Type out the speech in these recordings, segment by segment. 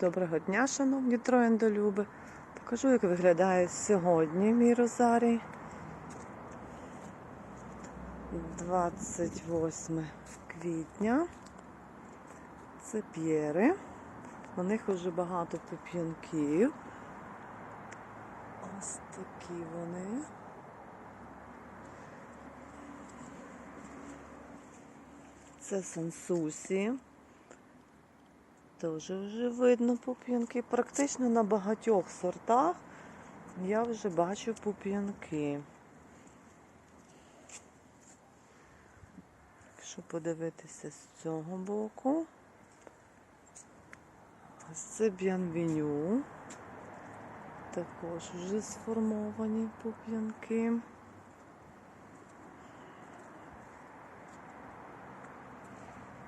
Доброго дня, шановні трояндолюби. Покажу, як виглядає сьогодні мій розарій. 28 квітня. Це п'єри. У них вже багато пуп'янків. Ось такі вони. Це сансусі. Теж вже видно пуп'янки. Практично на багатьох сортах я вже бачу пуп'янки. Якщо подивитися з цього боку, ось це б'янвеню. Також вже сформовані пуп'янки.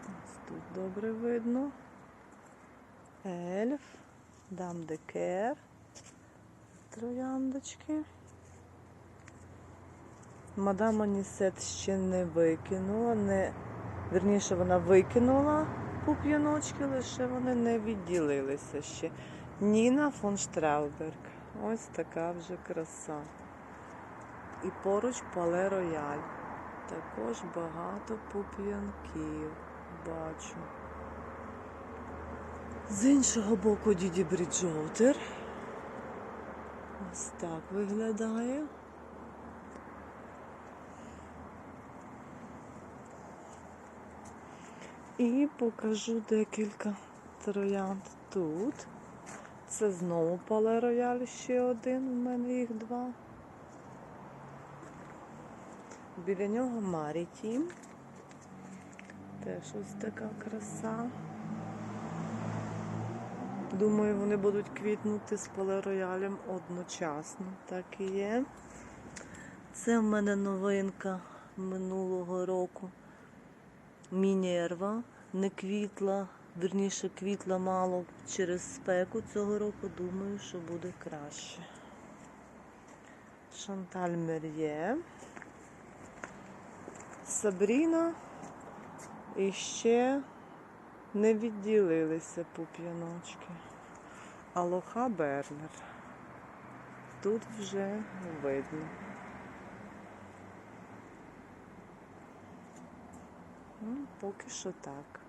Ось тут добре видно. Ельф, дам декер, трояндочки. Мадам Анісет ще не викинула, не, вірніше вона викинула пуп'яночки, лише вони не відділилися ще. Ніна фон Штрауберг. Ось така вже краса. І поруч Пале Рояль. Також багато пуп'янків бачу. З іншого боку Діді Бріджоутер. Ось так виглядає. І покажу декілька троянд тут. Це знову Пале Рояль ще один, у мене їх два. Біля нього Марітім. Теж ось така краса. Думаю, вони будуть квітнути з полероялем одночасно. Так і є. Це в мене новинка минулого року. Мінерва. Не квітла, вірніше квітла мало через спеку цього року. Думаю, що буде краще. Шанталь Мер'є. Сабріна. І ще не відділилися пуп'яночки. Алоха Бернер. Тут вже видно. Ну, поки що так.